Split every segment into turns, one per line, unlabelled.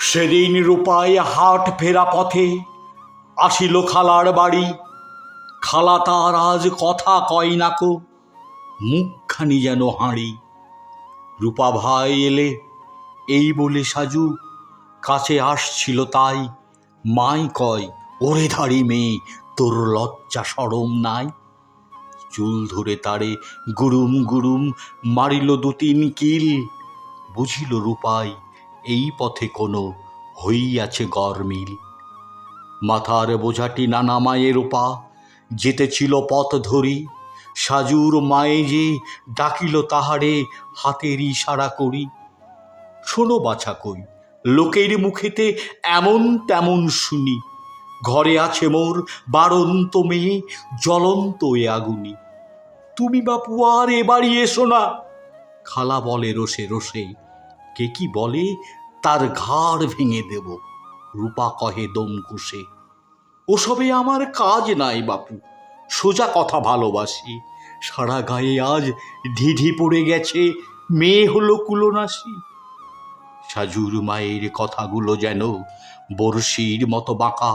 সেদিন রূপায় হাট ফেরা পথে আসিল খালার বাড়ি। খালা তার আজ কথা কয় নাকো মুখখানি যেন হাঁড়ি। রূপা ভাই এলে, এই বলে সাজু, কাছে আসছিল তাই। মাই কয়, ওরে ধাড়ি মেয়ে, তোর লজ্জা সরম নাই? চুল ধরে তারে গুরুম গুরুম মারিল দু তিন কিল। বুঝিল রূপাই এই পথে কোনো হইয়াছে গরমিল মাথার বোঝাটি নানা মায়ের রূপা যেতেছিল পথ ধরি। সাজুর মায়ে যে ডাকিল তাহারে হাতের ইশারা করি। শোনো বাছা কই, লোকের মুখেতে এমন তেমন শুনি। ঘরে আছে মোর বারন্ত মেয়ে, জ্বলন্ত এ আগুনি। তুমি বাপু আর এ বাড়ি এসো না। খালা বলে রসে রসে কে কি বলে তার ঘাড় ভেঙে দেব। রূপা কহে দম কুশে ওসবে আমার কাজ নাই বাপু, সোজা কথা ভালোবাসি। সারা গায়ে আজ ঢিঢি পড়ে গেছে, মেয়ে হলো কুলোনাসি সাজুর মায়ের কথাগুলো যেন বর্ষির মতো বাঁকা,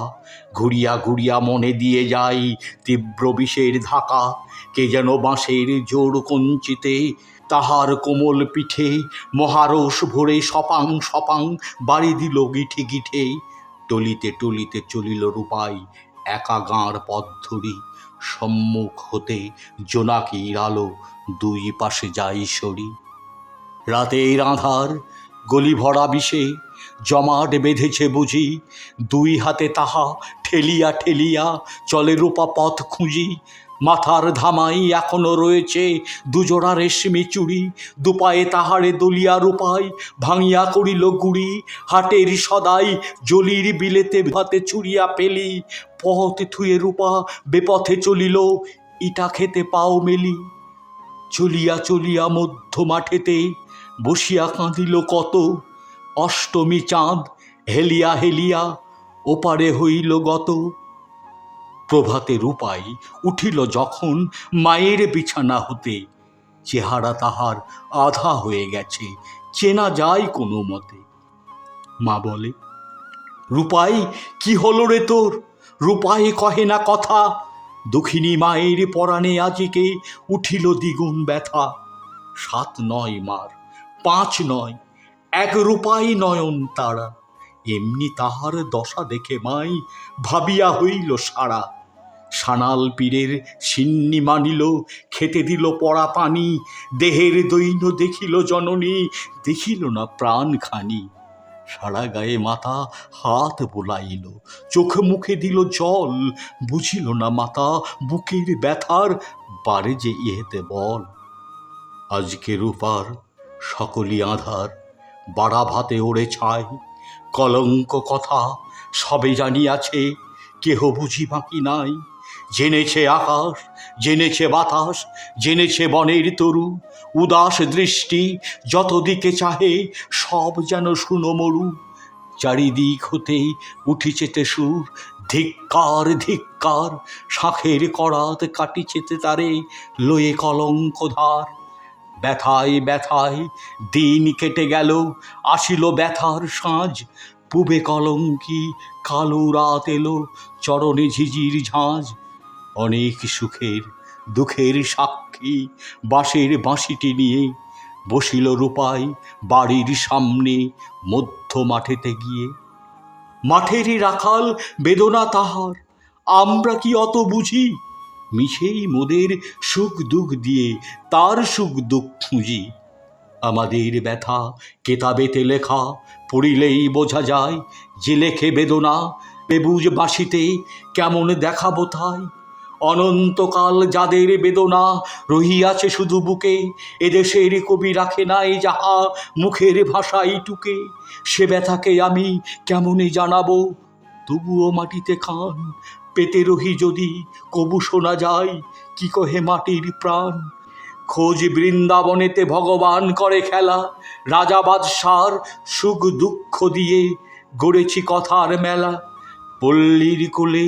ঘুরিয়া ঘুরিয়া মনে দিয়ে যাই তীব্র বিষের ধাকা, কে যেন বাঁশের জোর কঞ্চিতে তাহার কোমল পিঠে মহারস ভরে সপাং সপাং বাড়ি দিল গিঠে গিঠে। টলিতে টলিতে চলিল রূপাই একা গাঁর পথ ধরি। সম্মুখ হতে জোনাকির আলো দুই পাশে যাই সরি। রাতের আধার গলি ভরা বিষে জমাট বেঁধেছে বুঝি। দুই হাতে তাহা ঠেলিয়া ঠেলিয়া চলে রূপা পথ খুঁজি। মাথার ধামাই এখনও রয়েছে। দুজোড়া রেশমি চুড়ি, দুপায়ে তাহারে দলিয়া রূপাই, ভাঙিয়া করিল গুড়ি, হাটের সদাই জলির বিলেতে ভাতে ছুড়িয়া পেলি পথ থুয়ে রূপা, বেপথে চলিল, ইটা খেতে পাও মেলি। চলিয়া চলিয়া মধ্য মাঠেতে বসিয়া কাঁদিল কত। অষ্টমী চাঁদ হেলিয়া হেলিয়া, ওপারে হইল গত। প্রভাতে রূপাই উঠিল যখন মায়ের বিছানা হতে। চেহারা তাহার আধা হয়ে গেছে, চেনা যায় কোনো মতে। মা বলে, রূপাই, কি হলো রে তোর? রূপাই কহে না কথা। দুঃখিনী মায়ের পরাণে আজিকে উঠিল দ্বিগুণ ব্যথা। সাত নয় মার, পাঁচ নয়, এক রূপাই নয়ন তারা। এমনি তাহার দশা দেখে মাই ভাবিয়া হইল সারা। সানাল পীরের সিন্নি মানিল, খেতে দিল পড়া পানি, দেহের দৈন্য দেখিল জননী, দেখিল না প্রাণখানি সারা গায়ে মাথা হাত বোলাইল, চোখ মুখে দিল জল, বুঝিল না মাতা বুকের ব্যথার বারে যে ইহেতে বল। আজকে রূপার সকলই আধার, বাড়া ভাতে ওড়ে ছাই, কলঙ্ক কথা সবে জানিয়াছে, কেহ বুঝি বাকি নাই? জেনেছে আকাশ, জেনেছে বাতাস, জেনেছে বনের তরু। উদাস দৃষ্টি যত দিকে চাহে, সব যেন শুনো মরু। চারিদিক হতে উঠিছেতে সুর, ধিক্কার ধিক্কার। শাখের করাত কাটিছেতে তারে লয়ে কলঙ্ক ধার। ব্যথায় ব্যথায় দিন কেটে গেল, আসিল ব্যথার সাঁঝ পুবে কলঙ্কি কালো রাত এলো, চরণে ঝিঝির ঝাঁঝ অনেক সুখের, দুঃখের সাক্ষী, বাঁশের বাঁশিটি নিয়ে বসিল রূপাই বাড়ির সামনে মধ্য মাঠেতে গিয়ে। মাঠেরই রাখাল বেদনা তাহার, আমরা কি অত বুঝি? মিশেই মোদের সুখ দুঃখ দিয়ে তার সুখ দুঃখ খুঁজি। আমাদের ব্যথা কেতাবেতে লেখা, পড়িলেই বোঝা যায় যে লেখে বেদনা, বেবুজ বাসিতে কেমন দেখাবো তাই। অনন্তকাল যাদের বেদনা রহিয়াছে শুধু বুকে, এদেশের কবি রাখে নাই যাহা মুখের ভাষাই টুকে, সে ব্যথাকে আমি কেমনে জানাব? তবুও মাটিতে খান, পেতে রহি যদি, কবু শোনা যায়, কি কহে মাটির প্রাণ? খোঁজ বৃন্দাবনেতে ভগবান করে খেলা, রাজা বাদশার সুখ দুঃখ দিয়ে গড়েছি কথার মেলা। পল্লীর কোলে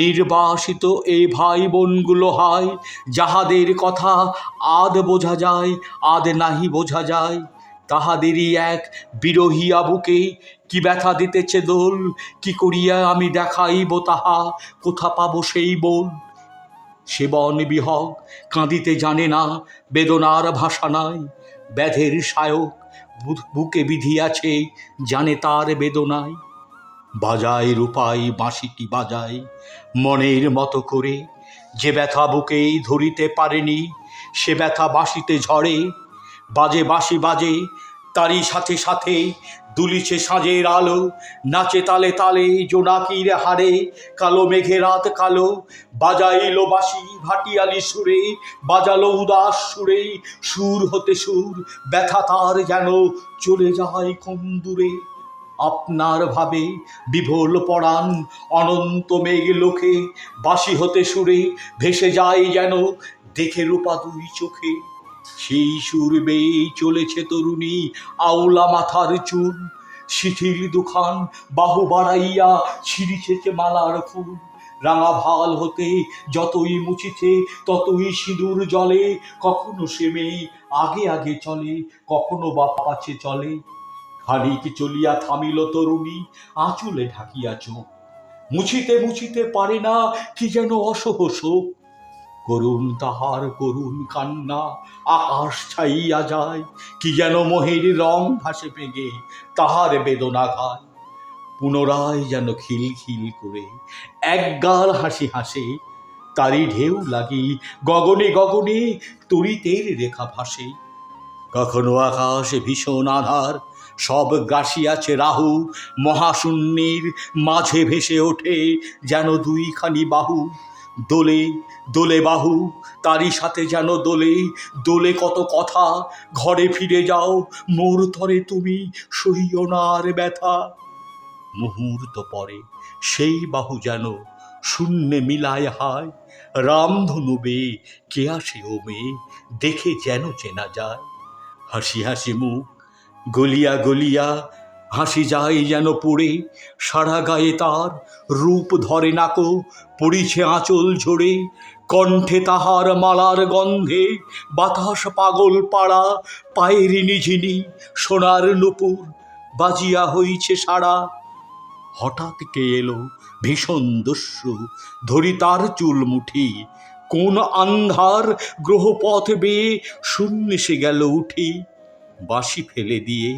নির্বাসিত এই ভাই বোনগুলো হয়, যাহাদের কথা আদ বোঝা যায়, আদ নাহি বোঝা যায়, তাহাদেরই এক বিরহিয়া বুকে কি ব্যথা দিতেছে দোল, কি করিয়া আমি দেখাইব তাহা, কোথা পাবো সেই বোল? সেবন বিহগ কাঁদিতে জানে না, বেদনার ভাষা নাই, ব্যাধের সায়ক বুকে বিধিয়াছে জানে তার বেদনায়। বাজায় রূপাই বাঁশিটি বাজায়, মনের মতো করে। যে ব্যথা বুকেই ধরিতে পারেনি, সে ব্যথা বাঁশিতে ঝরে। বাজে বাঁশি বাজে, তারই সাথে সাথে দুলিছে সাঁঝের আলো। নাচে তালে তালে জোনাকির হারে, কালো মেঘে রাত কালো। বাজাইলো বাঁশি ভাটিয়ালি সুরে, বাজালো উদাস সুরে। সুর হতে সুর, ব্যথা তার যেন চলে যায় কম দূরে আপনার ভাবে বিভোল পড়ান অনন্ত মেঘ লোকে, বাসি হতে সুরে, ভেসে যায় যেন দেখে রূপা দুই চোখে। সেই সুর বেয়ে চলেছে তরুণী, আউলা মাথার চুল। শিথিল দুখান বাহু বাড়াইয়া ছিঁড়িছে মালার ফুল। রাঙা ভালো হতে যতই মুছিছে, ততই সিঁদুর জলে কখনো সে মেয়ে আগে আগে চলে, কখনো বা পাছে চলে। খানিক চলিয়া থামিল তরুণী, আঁচলে ঢাকিয়া চোখ। মুছিতে মুছিতে পারে না কি যেন অসহ শোক। করুণ তাহার করুণ কান্না, আকাশ ছাইয়া যায়, কি যেন মোহের রং ভাসে পেগে তাহার বেদনা খায় পুনরায় যেন খিলখিল করে একগাল হাসি হাসে, তারই ঢেউ লাগি গগনে গগনে তরিতের রেখা ভাসে। কখনো আকাশে ভীষণ আধার সব গাছিয়াছে রাহু, মহাশূন্যের মাঝে ভেসে ওঠে যেন দুইখানি বাহু। দোলে দোলে বাহু, তারই সাথে যেন দোলে দোলে কত কথা, ঘরে ফিরে যাও, মোর তরে তুমি সহিও না আর ব্যথা। মুহূর্ত পরে সেই বাহু যেন শূন্যে মিলায় হায়, রামধনু বে, কে আসে ও মেয়ে, দেখে যেন চেনা যায়। হাসি হাসি মুখ গলিয়া গলিয়া হাসি যায় যেন পড়ে, সারা গায়ে তার রূপ ধরে নাকো পড়িছে আঁচল ঝরে, কণ্ঠে তাহার মালার গন্ধে, বাতাস পাগল পাড়া, পায়ের নিঝিনি সোনার নুপুর বাজিয়া হইছে সারা হঠাৎ কে এলো, ভীষণ দস্যু ধরি তার চুল মুঠি, কোন আন্ধার গ্রহপথ বেয়ে শূন্য সে গেল উঠি। বাঁশি ফেলে দিয়ে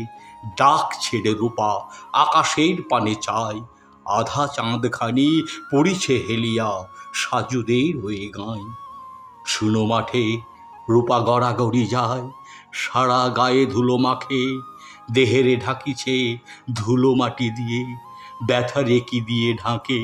ডাক ছেড়ে রূপা আকাশের পানে চায়। আধা চাঁদখানি পড়িছে হেলিয়া, সাজুদের হয়ে গায়। শুনো মাঠে, রূপা গড়াগড়ি যায়, সারা গায়ে ধুলো মাখে। দেহেরে ঢাকিছে ধুলো মাটি দিয়ে, ব্যথা রেকি দিয়ে ঢাকে।